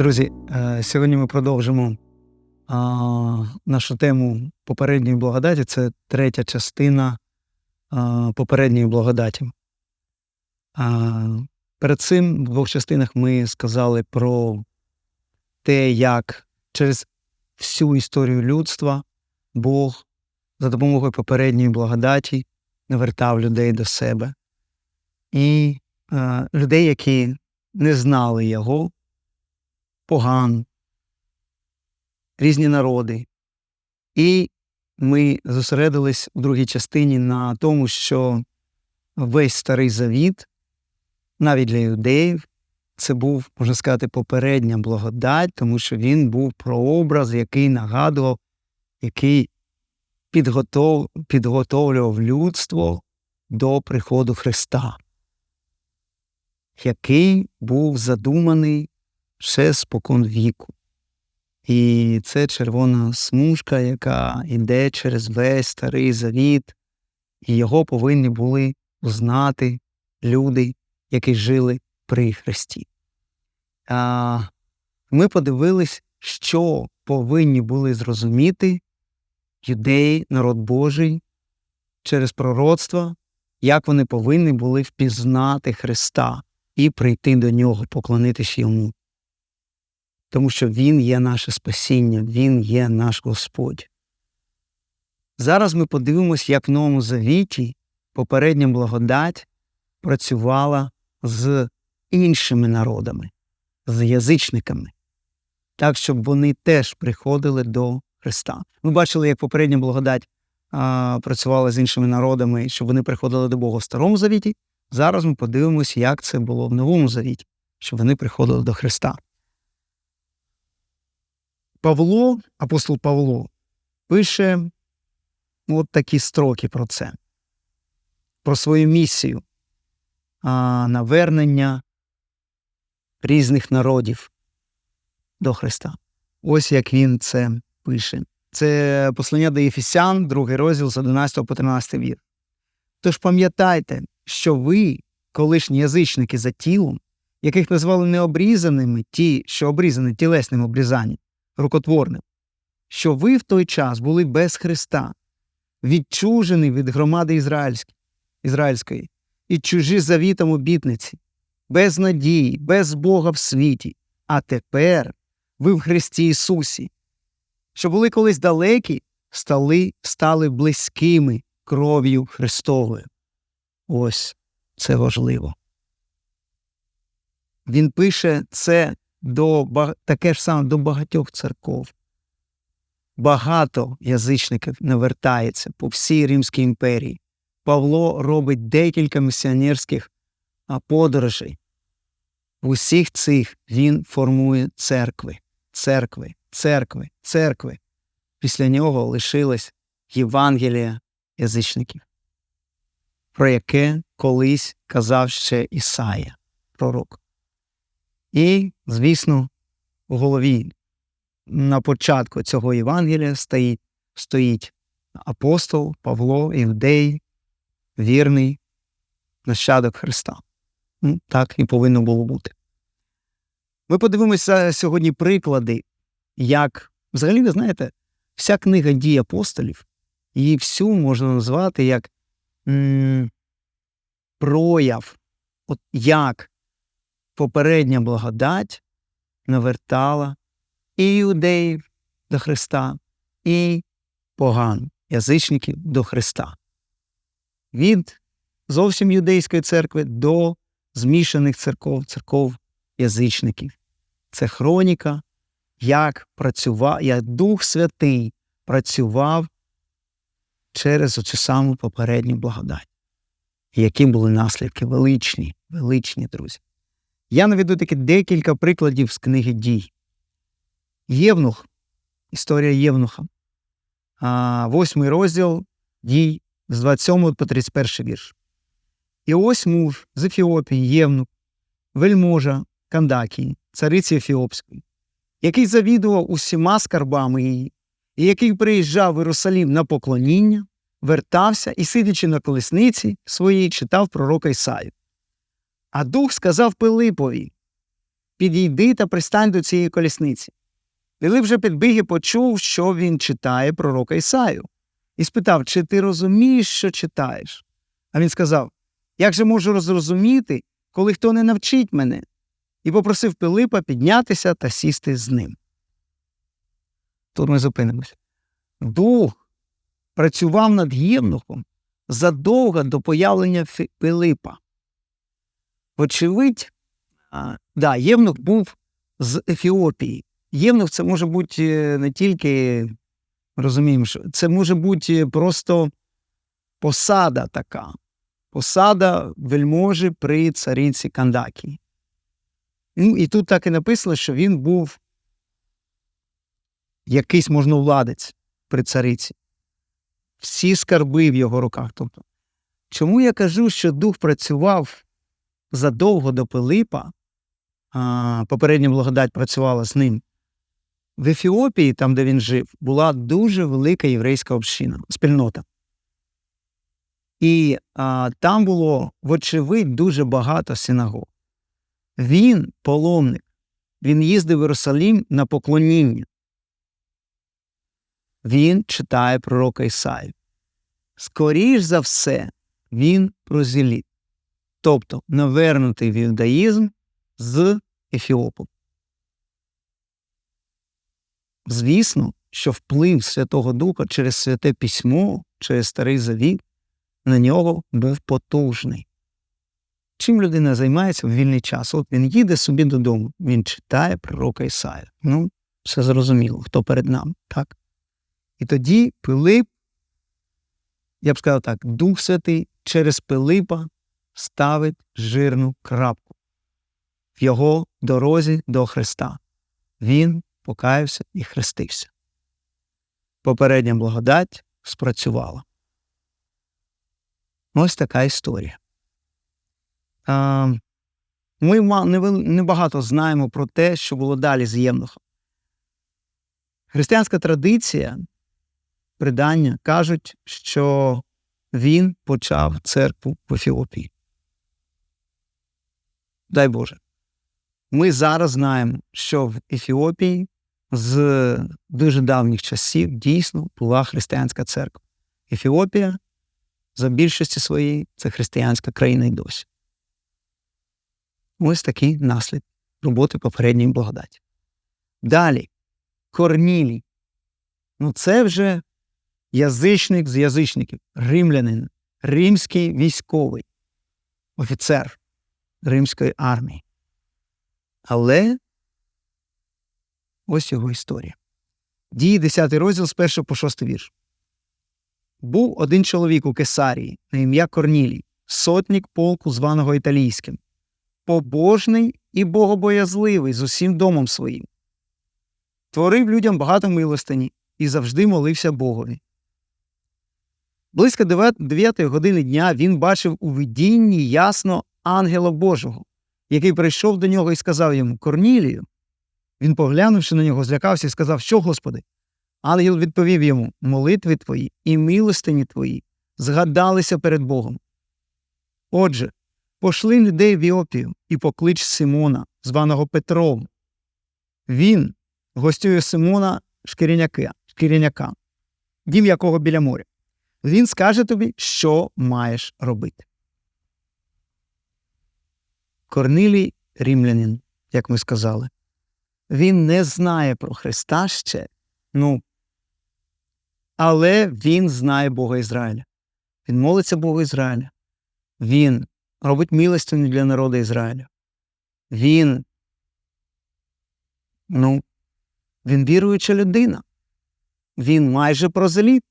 Друзі, е, сьогодні ми продовжимо нашу тему попередньої благодаті. Це третя частина попередньої благодаті. Перед цим в двох частинах ми сказали про те, як через всю історію людства Бог за допомогою попередньої благодаті навертав людей до себе. І людей, які не знали його, поган, різні народи. І ми зосередились у другій частині на тому, що весь старий завіт, навіть для юдеїв, це був, можна сказати, попередня благодать, тому що він був прообраз, який нагадував, який підготов, підготовлював людство до приходу Христа, який був задуманий ще спокон віку. І це червона смужка, яка йде через весь старий завіт, і його повинні були знати люди, які жили при Христі. А, Ми подивились, що повинні були зрозуміти юдеї, народ Божий через пророцтво, як вони повинні були впізнати Христа і прийти до нього, поклонитись йому тому що Він є наше спасіння, Він є наш Господь. Зараз ми подивимось, як в Новому Завіті попередня благодать працювала з іншими народами, з язичниками, так, щоб вони теж приходили до Христа. Ми бачили, як попередня благодать а, працювала з іншими народами, щоб вони приходили до Бога в Старому Завіті. Зараз ми подивимося, як це було в Новому Завіті, щоб вони приходили до Христа. Павло, апостол Павло, пише от такі строки про це, про свою місію, а, навернення різних народів до Христа. Ось як він це пише. Це послання до Єфісян, другий розділ з 11 по 13 вір. Тож пам'ятайте, що ви, колишні язичники за тілом, яких назвали необрізаними ті, що обрізані тілесним обрізанням, рукотворним, що ви в той час були без Христа, відчужені від громади ізраїльської і чужі завітом обітниці, без надії, без Бога в світі, а тепер ви в Христі Ісусі, що були колись далекі, стали, стали близькими кров'ю Христовою. Ось це важливо. Він пише це до таке ж саме до багатьох церков. Багато язичників навертається по всій Римській імперії. Павло робить декілька місіонерських подорожей. В усіх цих він формує церкви, церкви, церкви, церкви. Після нього лишилась Євангелія язичників, про яке колись казав ще Ісая, пророк. І, звісно, у голові на початку цього Євангелія стоїть стоїть апостол Павло, Іудей, вірний нащадок Христа. Ну, Так і повинно було бути. Ми подивимося сьогодні приклади, як взагалі, ви знаєте, вся книга дій апостолів, її всю можна назвати як м- прояв, от як попередня благодать навертала і юдеїв до Христа, і поган, язичників до Христа. Від зовсім юдейської церкви до змішаних церков, церков язичників. Це хроніка, як працював, як Дух Святий працював через оцю саму попередню благодать. Які були наслідки величні, величні друзі. Я наведу таки декілька прикладів з книги дій. Євнух, історія Євнуха, восьмий розділ дій з 27 по 31 вірш. І ось муж з Ефіопії, Євнух, вельможа Кандакії, цариці Ефіопської, який завідував усіма скарбами її, і який приїжджав в Єрусалім на поклоніння, вертався і, сидячи на колесниці своїй, читав пророка Ісаю. А дух сказав Пилипові підійди та пристань до цієї колісниці. Пилип же підбіг і почув, що він читає пророка Ісаю, і спитав, чи ти розумієш, що читаєш? А він сказав: Як же можу зрозуміти, коли хто не навчить мене? І попросив Пилипа піднятися та сісти з ним. Тут ми зупинимося. Дух працював над Євнухом задовго до появлення Пилипа. Вочевидь, да, Євнух був з Ефіопії. Євнух це може бути не тільки, розуміємо, що це може бути просто посада така, посада вельможі при цариці Кандакі. Ну, і тут так і написано, що він був якийсь можновладець при цариці. Всі скарби в його руках. Тобто, чому я кажу, що дух працював задовго до Пилипа, попередня благодать працювала з ним. В Ефіопії, там, де він жив, була дуже велика єврейська община, спільнота. І а, там було, вочевидь, дуже багато синагог. Він, паломник, він їздив в Єрусалім на поклоніння. Він читає пророка Ісаю. Скоріш за все, він прозеліт, тобто навернутий в юдаїзм з Ефіопом. Звісно, що вплив Святого Духа через святе письмо, через Старий Завіт на нього був потужний. Чим людина займається в вільний час? От він їде собі додому, він читає пророка Ісая. Ну, все зрозуміло, хто перед нами, так? І тоді Пилип, я б сказав так, Дух Святий через Пилипа ставить жирну крапку в його дорозі до Христа. Він покаявся і хрестився. Попередня благодать спрацювала. Ось така історія. Ми небагато знаємо про те, що було далі з Євнухом. Християнська традиція, придання кажуть, що він почав церкву в Ефіопії. Дай Боже. Ми зараз знаємо, що в Ефіопії з дуже давніх часів дійсно була християнська церква. Ефіопія за більшості своєї це християнська країна й досі. Ось такий наслід роботи попередньої благодаті. Далі Корнілій. Ну, це вже язичник з язичників, римлянин, римський військовий, офіцер римської армії. Але ось його історія. Дії 10 розділ з 1 по 6 вірш. Був один чоловік у Кесарії на ім'я Корнілій, сотник полку, званого італійським, побожний і богобоязливий з усім домом своїм. Творив людям багато милостині і завжди молився Богові. Близько 9 години дня він бачив у видінні ясно ангела Божого, який прийшов до нього і сказав йому Корнілію. Він, поглянувши на нього, злякався і сказав, що, Господи? Ангел відповів йому молитви твої і милостині твої згадалися перед Богом. Отже, пошли людей в Іопію і поклич Симона, званого Петром. Він гостює Симона Шкіряняка, Шкіряняка, дім якого біля моря. Він скаже тобі, що маєш робити. Корнилій римлянин, як ми сказали, він не знає про Христа ще, ну, але він знає Бога Ізраїля. Він молиться Богу Ізраїля. Він робить милостиню для народу Ізраїля. Він, ну, він віруюча людина. Він майже прозеліт,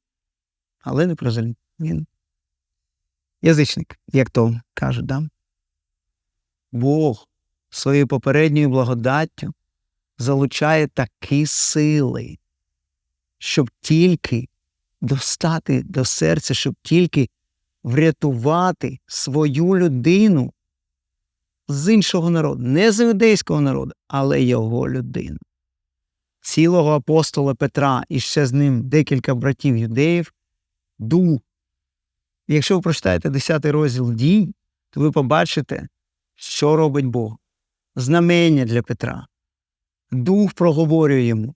але не прозеліт. Він язичник, як то кажуть, да? Бог своєю попередньою благодаттю залучає такі сили, щоб тільки достати до серця, щоб тільки врятувати свою людину з іншого народу, не з іудейського народу, але його людину. Цілого апостола Петра і ще з ним декілька братів юдеїв, дух. якщо ви прочитаєте 10 розділ дій, то ви побачите, що робить Бог? знамення для Петра. Дух проговорює йому.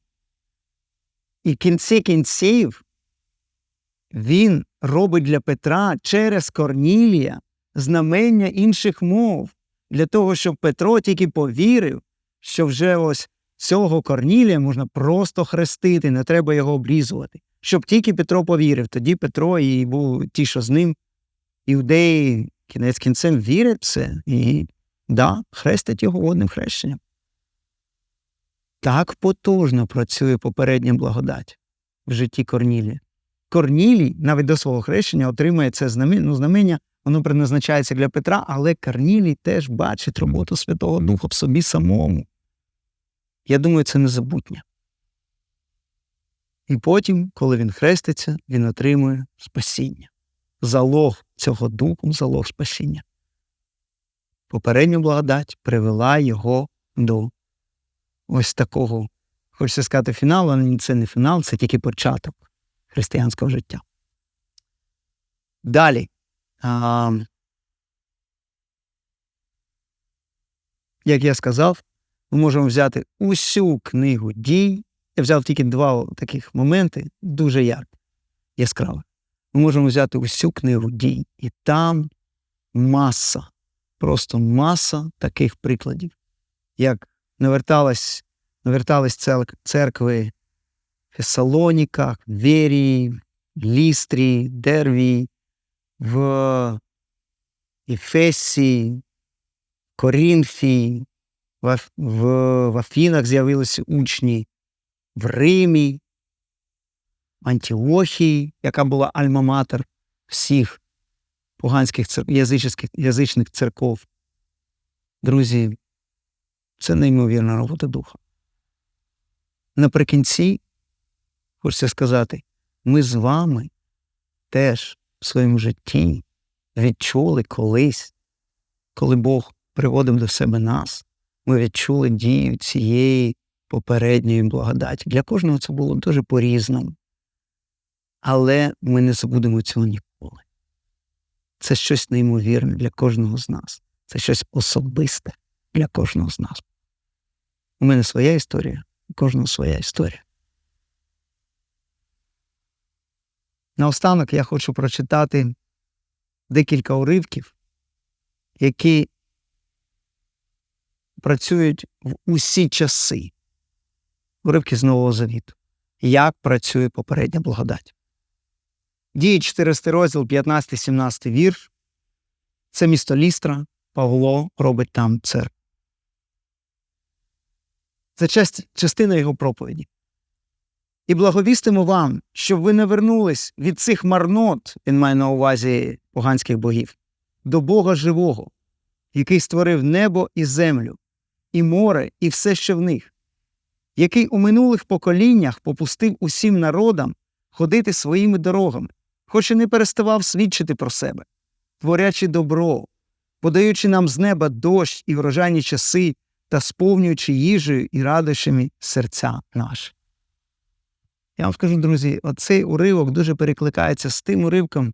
І в кінці кінців він робить для Петра через Корнілія знамення інших мов, для того, щоб Петро тільки повірив, що вже ось цього Корнілія можна просто хрестити, не треба його обрізувати. Щоб тільки Петро повірив, тоді Петро і був ті, що з ним, іудеї кінець кінцем вірять в це і да, хрестять його водним хрещенням. Так потужно працює попередня благодать в житті Корнілія. Корнілій, навіть до свого хрещення, отримує це знамення, ну, знамення, воно предназначається для Петра, але Корнілій теж бачить роботу Святого Духа в собі самому. Я думаю, це незабутнє. І потім, коли він хреститься, він отримує спасіння. Залог цього духу, залог спасіння. Попередня благодать привела його до ось такого, хочеться сказати, фіналу, але це не фінал, це тільки початок християнського життя. Далі. А, Як я сказав, ми можемо взяти усю книгу дій. Я взяв тільки два таких моменти, дуже яркі, яскраві. Ми можемо взяти усю книгу дій, і там маса, просто маса таких прикладів, як наверталась, навертались церкви в Фесалоніках, Верії, Лістрі, Дерві, в Ефесі, Корінфі, в, в, в Афінах з'явилися учні, в Римі, Антіохії, яка була альма-матер всіх поганських цер... язичних, язичних церков. Друзі, це неймовірна робота духа. Наприкінці, хочеться сказати, ми з вами теж в своєму житті відчули колись, коли Бог приводив до себе нас, ми відчули дію цієї попередньої благодаті. Для кожного це було дуже по-різному. Але ми не забудемо цього ніколи. Це щось неймовірне для кожного з нас. Це щось особисте для кожного з нас. У мене своя історія, у кожного своя історія. Наостанок я хочу прочитати декілька уривків, які працюють в усі часи. Уривки з Нового Завіту. Як працює попередня благодать. Діє 14 розділ, 15-17 вірш. Це місто Лістра. Павло робить там церкву. Це частина його проповіді. І благовістимо вам, щоб ви не вернулись від цих марнот, він має на увазі поганських богів, до Бога живого, який створив небо і землю, і море, і все, що в них, який у минулих поколіннях попустив усім народам ходити своїми дорогами, хоч і не переставав свідчити про себе, творячи добро, подаючи нам з неба дощ і врожайні часи та сповнюючи їжею і радощами серця наші. Я вам скажу, друзі, оцей уривок дуже перекликається з тим уривком,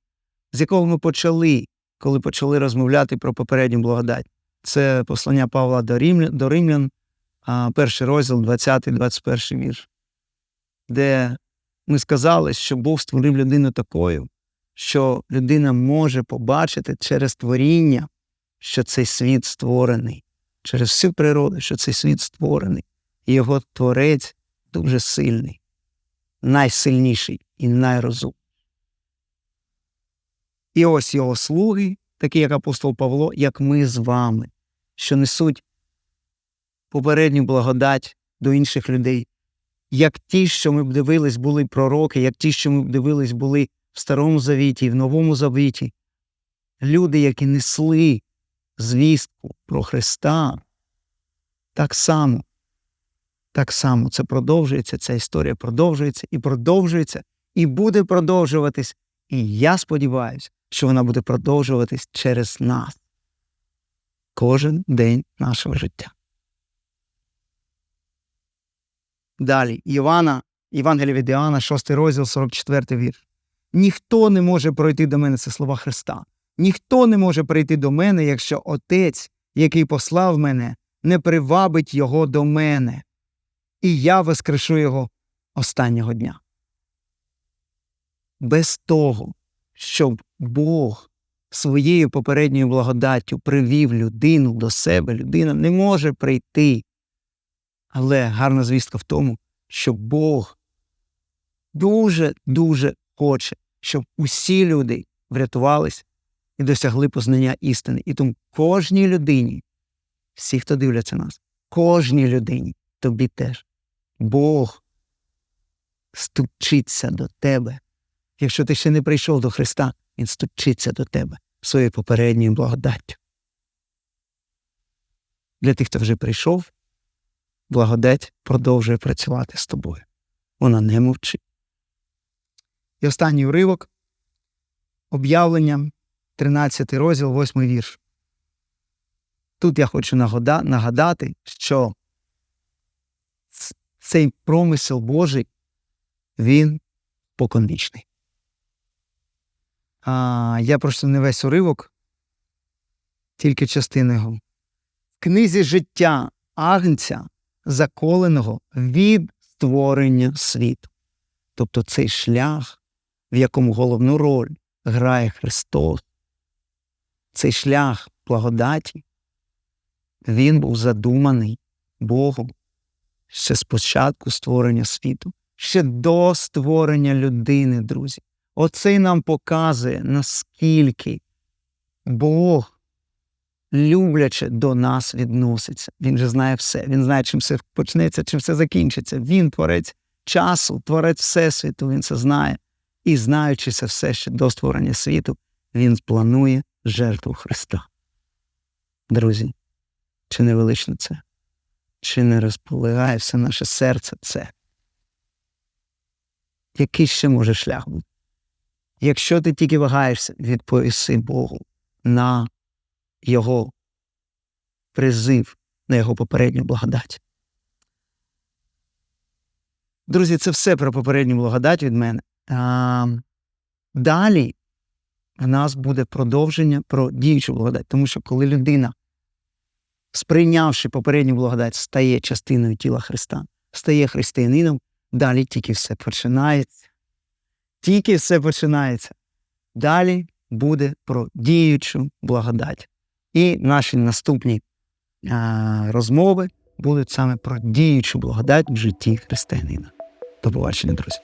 з якого ми почали, коли почали розмовляти про попередню благодать. Це послання Павла до Римлян, до Римлян перший розділ, 20-21 вірш, де ми сказали, що Бог створив людину такою, що людина може побачити через творіння, що цей світ створений, через всю природу, що цей світ створений, і його творець дуже сильний, найсильніший і найрозумніший. І ось його слуги, такі як апостол Павло, як ми з вами, що несуть попередню благодать до інших людей, як ті, що ми б дивились, були пророки, як ті, що ми б дивились, були в Старому Завіті і в Новому Завіті, люди, які несли звістку про Христа, так само, так само це продовжується, ця історія продовжується і продовжується, і буде продовжуватись. І я сподіваюся, що вона буде продовжуватись через нас кожен день нашого життя. Далі Івана, Євангелія від Іоанна, 6 розділ, 44 вірш. Ніхто не може пройти до мене, це слова Христа. Ніхто не може прийти до мене, якщо Отець, який послав мене, не привабить його до мене, і я воскрешу його останнього дня. Без того, щоб Бог своєю попередньою благодаттю привів людину до себе, людина не може прийти. Але гарна звістка в тому, що Бог дуже дуже хоче, щоб усі люди врятувались і досягли познання істини. І тому кожній людині, всі, хто дивляться нас, кожній людині, тобі теж, Бог стучиться до тебе. Якщо ти ще не прийшов до Христа, Він стучиться до тебе своєю попередньою благодаттю. Для тих, хто вже прийшов, благодать продовжує працювати з тобою. Вона не мовчить. І останній уривок об'явлення, 13 розділ, 8 вірш. Тут я хочу нагадати, що цей промисел Божий, він поконвічний. А, я просто не весь уривок, тільки частину його. В книзі життя Агнця, заколеного від створення світу. Тобто цей шлях, в якому головну роль грає Христос, цей шлях благодаті, він був задуманий Богом ще з початку створення світу, ще до створення людини, друзі. Оце нам показує, наскільки Бог любляче до нас відноситься. Він же знає все. Він знає, чим все почнеться, чим все закінчиться. Він творець часу, творець Всесвіту, він це знає. І знаючи це все ще до створення світу, він планує жертву Христа. Друзі, чи не велично це? Чи не розполагає все наше серце це? Який ще може шлях бути? Якщо ти тільки вагаєшся, відповіси Богу на Його призив, на Його попередню благодать. Друзі, це все про попередню благодать від мене. А, далі в нас буде продовження про діючу благодать, тому що коли людина, сприйнявши попередню благодать, стає частиною тіла Христа, стає християнином, далі тільки все починається. Тільки все починається. Далі буде про діючу благодать. І наші наступні розмови будуть саме про діючу благодать в житті християнина. До побачення, друзі.